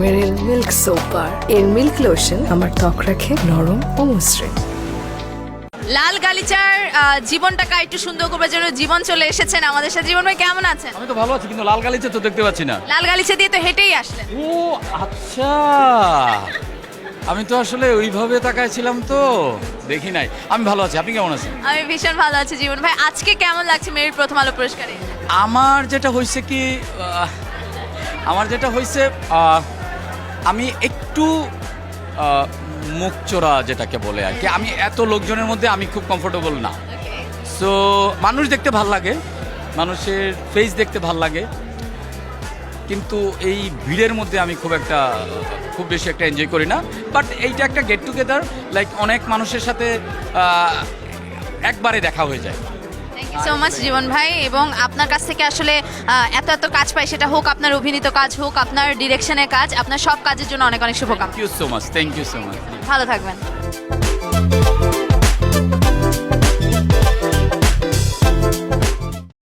মেরিল milk সোপার। এর milk lotion আমার ত্বক রাখে নরম ও মসৃণ। লাল গালিচার জীবনটাকে একটু সুন্দর করবার জন্য জীবন চলে এসেছেন আমাদের সাথে। জীবন ভাই কেমন আছেন? আমি তো ভালো আছি কিন্তু লাল গালিচা তো দেখতে পাচ্ছি না। লাল গালিচা দিয়ে তো হেঁটেই আসলেন। ও আচ্ছা। আমি তো আসলে ওইভাবে তাকাইছিলাম তো দেখি নাই। আমি ভালো আছি আপনি কেমন আছেন? আমি ভীষণ ভালো আছি জীবন ভাই। আজকে কেমন লাগছে মেরিল প্রথম আলো পুরস্কারে? আমার যেটা হয়েছে কি আহ, আমার যেটা হয়েছে আহ, আমি একটু মুখ চোরা যেটাকে বলে আর কি। আমি এত লোকজনের মধ্যে আমি খুব কমফোর্টেবল না। সো মানুষ দেখতে ভালো লাগে মানুষের ফেস দেখতে ভালো লাগে। কিন্তু এই ভিড়ের মধ্যে আমি খুব একটা খুব বেশি একটা এনজয় করি না। বাট এইটা একটা গেট টুগেদার লাইক অনেক মানুষের সাথে একবারে দেখা হয়ে যায়। সো মাচ জীবন ভাই এবং আপনার কাছ থেকে আসলে আহ, এত এত কাজ পাই সেটা হোক আপনার অভিনীত কাজ হোক আপনার ডিরেকশনের কাজ আপনার সব কাজের জন্য অনেক অনেক শুভকামনা। Thank you so much thank you so much ভালো থাকবেন।